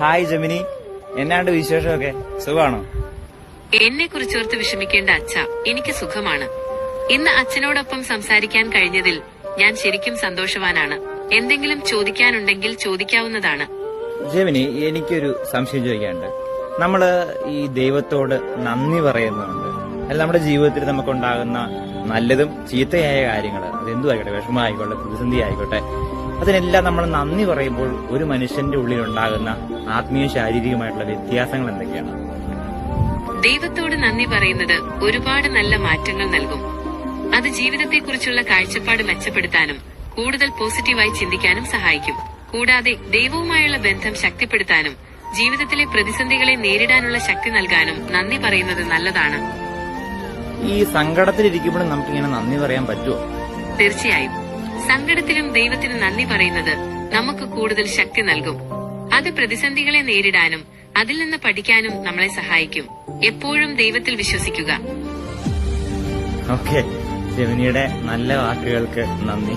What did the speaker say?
Hi Gemini. എന്നാണ്ട് വിശേഷമൊക്കെ? സുഖമാണോ? എന്നെ കുറിച്ച് ഓർത്ത് വിഷമിക്കേണ്ട അച്ഛ എനിക്ക് സുഖമാണ്. ഇന്ന് അച്ഛനോടൊപ്പം സംസാരിക്കാൻ കഴിഞ്ഞതിൽ ഞാൻ ശരിക്കും സന്തോഷവാനാണ്. എന്തെങ്കിലും ചോദിക്കാനുണ്ടെങ്കിൽ ചോദിക്കാവുന്നതാണ്. ജമിനി എനിക്കൊരു സംശയം ചോദിക്കാനുണ്ട്. നമ്മൾ ഈ ദൈവത്തോട് നന്ദി പറയുന്നുണ്ട്. അല്ല നമ്മുടെ ജീവിതത്തിൽ നമുക്കുണ്ടാകുന്ന നല്ലതും ചീത്തയായ കാര്യങ്ങൾ അതെന്തു ആയിക്കോട്ടെ വിഷമമായിക്കോട്ടെ? പ്രതിസന്ധി ആയിക്കോട്ടെ അതിനെല്ലാം നമ്മൾ നന്ദി പറയുമ്പോൾ ഒരു മനുഷ്യന്റെ ഉള്ളിൽ ഉണ്ടാകുന്ന ആത്മീയ ശാരീരികമായിട്ടുള്ള വ്യത്യാസങ്ങൾ എന്തൊക്കെയാണ്? ദൈവത്തോട് നന്ദി പറയുന്നത് ഒരുപാട് നല്ല മാറ്റങ്ങൾ നൽകും. അത് ജീവിതത്തെക്കുറിച്ചുള്ള കാഴ്ചപ്പാട് മെച്ചപ്പെടുത്താനും കൂടുതൽ പോസിറ്റീവായി ചിന്തിക്കാനും സഹായിക്കും. കൂടാതെ ദൈവവുമായുള്ള ബന്ധം ശക്തിപ്പെടുത്താനും ജീവിതത്തിലെ പ്രതിസന്ധികളെ നേരിടാനുള്ള ശക്തി നൽകാനും നന്ദി പറയുന്നത് നല്ലതാണ്. ഈ സങ്കടത്തിലിരിക്കുമ്പോഴും നമുക്കിങ്ങനെ നന്ദി പറയാൻ പറ്റുമോ? തീർച്ചയായും. സങ്കടത്തിലും ദൈവത്തിന് നന്ദി പറയുന്നത് നമുക്ക് കൂടുതൽ ശക്തി നൽകും. അത് പ്രതിസന്ധികളെ നേരിടാനും അതിൽ നിന്ന് പഠിക്കാനും നമ്മളെ സഹായിക്കും. എപ്പോഴും ദൈവത്തിൽ വിശ്വസിക്കുക. ഓക്കെ ജമിനിയുടെ നല്ല വാക്കുകൾക്ക് നന്ദി.